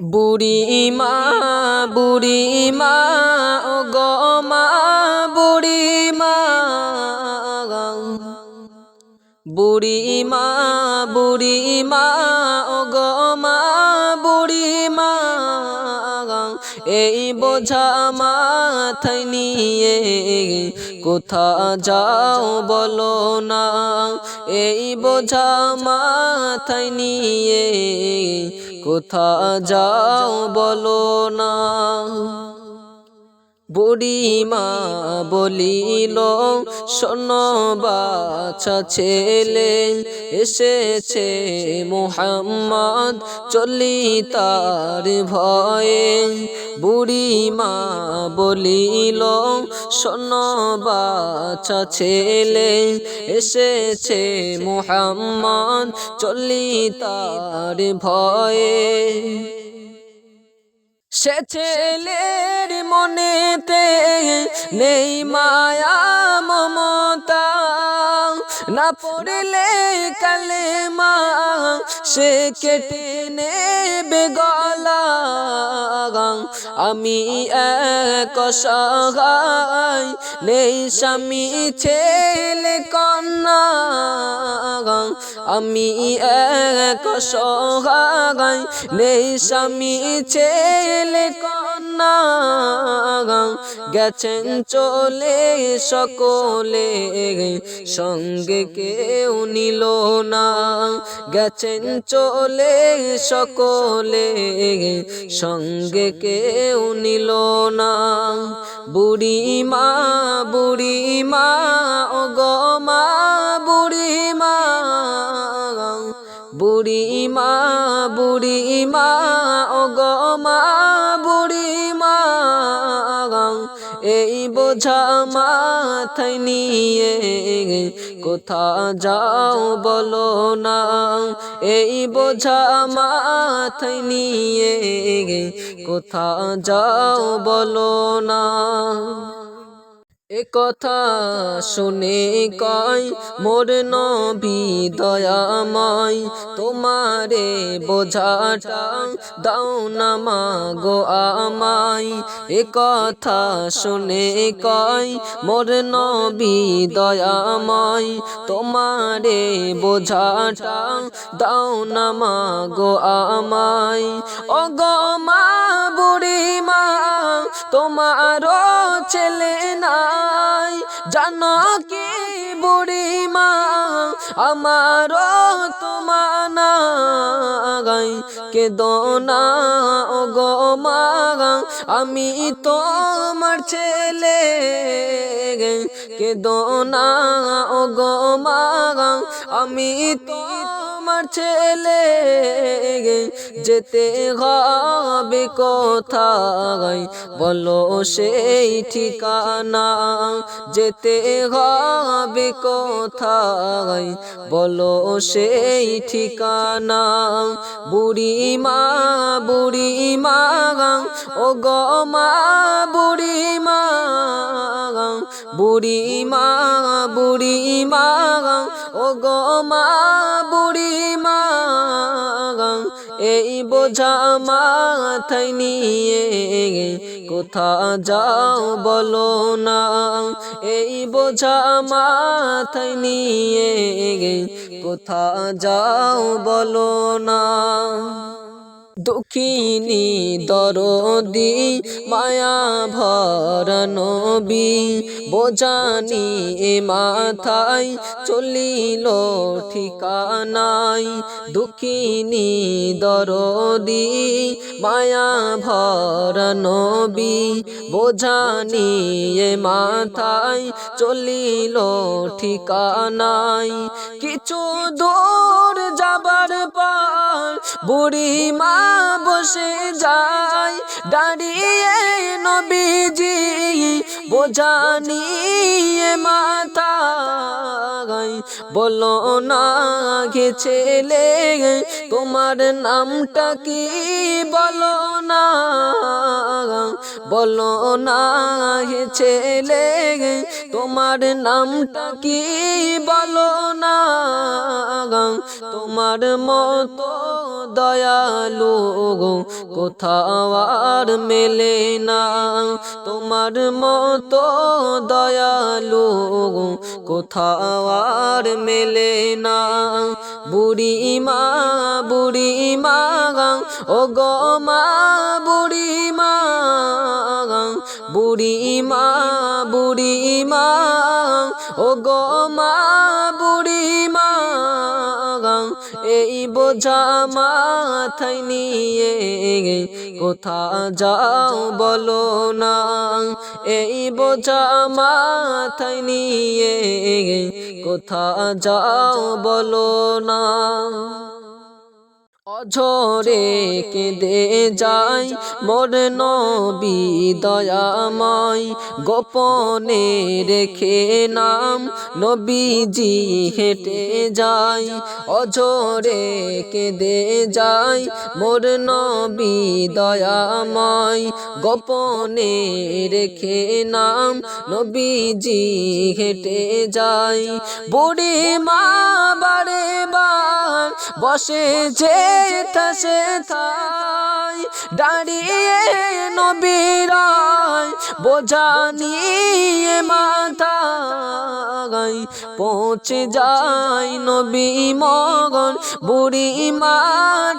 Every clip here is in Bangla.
বুড়ি মা বুড়ি মা ও গো মা, বুড়ি মা। বুড়ি মা বুড়ি মা ও গো এই বোঝা মাথায় নিয়ে কোথা যাও বলো না। এই বোঝা মাথায় নিয়ে কোথা যাও বলো না। বুড়িমা বলিল, শোন বাছা ছেলে, এসেছে মোহাম্মদ চলি তার ভয়ে। বুড়িমা বলিল, শোন বাছা ছেলে, এসেছে মোহাম্মদ চলি তার ভয়ে। সে ছেলের মনেতে নেই মায়া, মমতা। না পড়লে কালে মা সে কেটে নেবে গলা। আমি এক সহায় নেই স্বামী ছেলে কন্যা আমি এক সহাগাই নেই স্বামী ছেলে কন্যা গেছেন চলে সকলে। সঙ্গে কেউ নিল না। গেছেন চলে সকলে। সঙ্গে কেউ নিল না। বুড়ি মা বুড়ি মা ও গো মা বুড়ি মা বুড়ি মা বুড়ি মা ও গো মা। এই বোঝা মাথায় নিয়ে কোথা যাও বলো না। এই বোঝা মাথায় নিয়ে কোথা যাও বলো না। এ কথা শুনে কয়, মোর নবী দয়াময়, তোমারে বোঝাটা দাও না মা গো আমায়। এ কথা শুনে কয়, মোর নবী দয়াময়, তোমারে বোঝাটা দাও না মা গো আমায়। ও গো মা বুড়ি মা তোমারও ছেলে নাই, জানো কি বুড়ি মা তোমানা গাই কে দোনা গো মা আমি তোমার ছেলে কে দোনা গো মা আমি তোমার ছেলে যেতে হবে কোথায়? বলো সেই ঠিকানা। যেতে হবে কোথায়? বলো সেই ঠিকানা। বুড়ি মা বুড়ি মা ও গো মা বুড়ি মা বুড়ি মা বুড়ি মা ও গো মা বুড়ি মা এই বোঝা মাথায় নিয়ে কোথা যাও বলো না। এই বোঝা মাথায় নিয়ে কোথা যাও বলো না। দুঃখিনী দরদি, মায়া ভর নবী, বোঝানি এ মাথায় চলিল ঠিকানাই। দুঃখিনী দরদি, মায়া ভর নবী, বোঝানি এ মাথায় চলিল ঠিকানাই। কিছু দূর যাবার পর বুড়ি মা বসে যায়, দাঁড়িয়ে নবীজি বোঝানি মাথা বলো না গে ছেলে, তোমার নামটা কি বলো না বলো না হে ছেলে, তোমার নামটা কি? বলো না, তোমার মতো দয়ালু কোথাও আর মেলে না। তোমার মতো দয়ালু কোথাও আর মেলে না। বুড়ি মা বুড়ি মা ও গো মা বুড়ি মা বুড়ি মা বুড়ি মা ও গো মা বুড়ি মা এই বোঝা মাথায় নিয়ে কোথা যাও বলো না, এই বোঝা মাথায় নিয়ে কোথা যাও বলো না। অঝরে কেঁদে যাই মোর নবী দয়াময়। গোপনে রেখে নাম নবীজি হেঁটে যাই। অঝরে কেঁদে যাই মোর নবী দয়াময়। গোপনে রেখে নাম নবীজি হেঁটে যাই। বুড়ি মা বারে বার বসে যে 他疼心疼 দাঁড়িয়ে নবীরাই বোঝা নিয়ে মাথা গাই পৌঁছে যাই নবী মগন, বুড়ি মা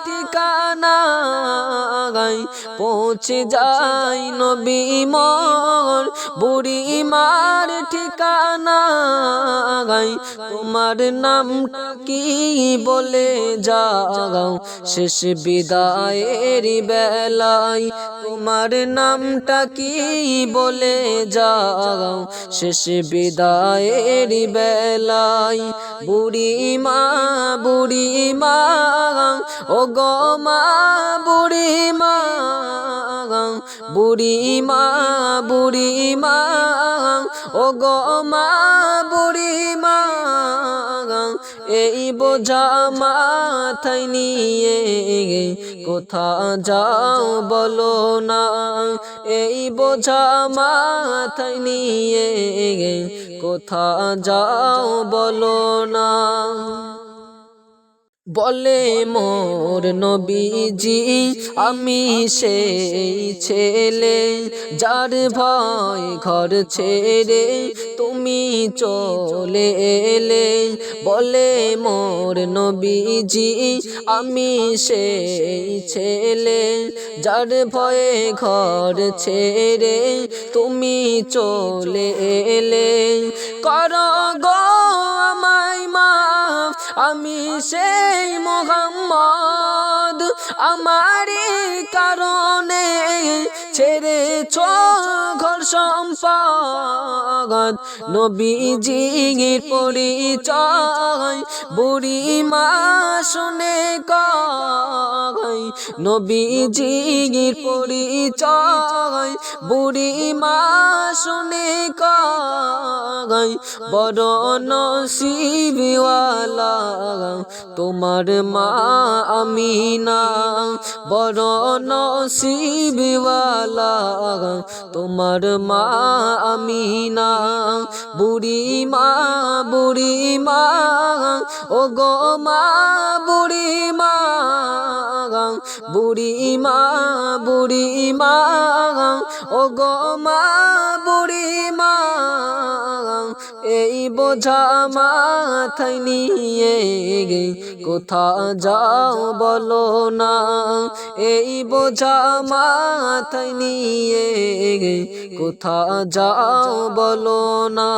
ঠিকানা গাই পৌঁছে যাই নবী মগন, বুড়ি মার ঠিকানা গাই তোমার নাম কি বলে যাগাও শেষ বিদায়ের বেলায়, তোমার নামটা কি বলে যাগাও শেষ বিদায়ের বেলায় বুড়ি মা বুড়ি মা ও গো মা বুড়ি মা বুড়ি মা বুড়ি মা ও গো মা বুড়ি মা এই বোঝা মাথায় নিয়ে কোথা যাও বলো না। এই বোঝা মাথায় নিয়ে কোথা যাও বলো না। বলে মোর নবীজি, আমি সেই ছেলে যার ভয় ঘর ছেড়ে তুমি চলে এলে। বলে মোর নবীজি, আমি সেই ছেলে যার ভয়ে ঘর ছেড়ে তুমি চলে এলে। কর গো আমায় মা আমি সেই মোহাম্মদ। আমারই কারণে ছেড়ে ঘর সম্পদ। নবীজির পরিচয় বুড়ি মা শুনে কয়, নবীজির পরিচয় বুড়ি মা শুনে কয় বড় নসিবিওয়ালা। তোমার মা আমিনা, বড় নসিবিওয়ালা। তোমার মা আমিনা বুড়ি মা বুড়ি মা ও গো মা বুড়ি মা বুড়ি মা বুড়ি মা ও গো মা বুড়ি মা এই বোঝা মাথায় নিয়ে গে কোথা যাও বলো না। এই বোঝা মাথায় নিয়ে গে কোথা যাও বলো না।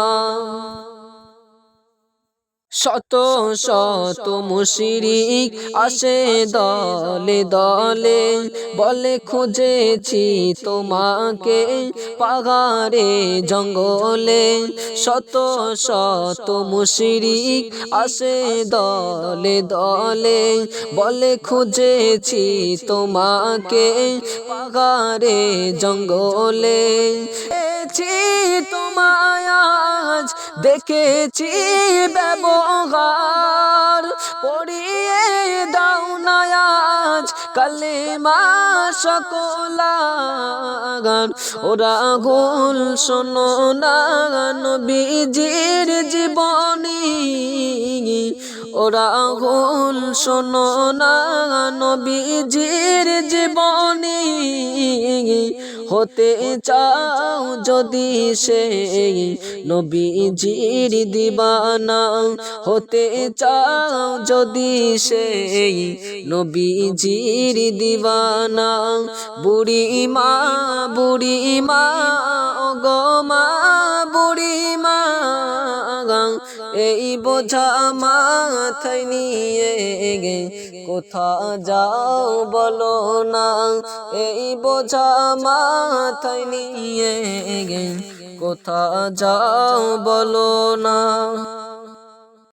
শত শত মুশরিক আসে দলে দলে বলে খুঁজেছি তোমাকে পাহাড়ে জঙ্গলে। শত শত মুশরিক আসে দলে দলে বলে খুঁজেছি তোমাকে পাহাড়ে জঙ্গলে। তোমায় আজ দেখেছি ব্যবহার পড়িয়ে দাও নায়াজ কালে মা সকলাগান। ওরা গোল শোনো না নবীজির জীবনী। ও রাহুল, শোনো না নবীজির জীবনী। হতে চাও যদি সে নবীজির দিবানা। হতে চাও যদি সে নবীজির দিবানা। বুড়ি মা বুড়ি মা গো মা এই বোঝা মাথায় নিয়ে কোথা যাও বলো না, এই বোঝা মাথায় নিয়ে কোথা যাও বলো না।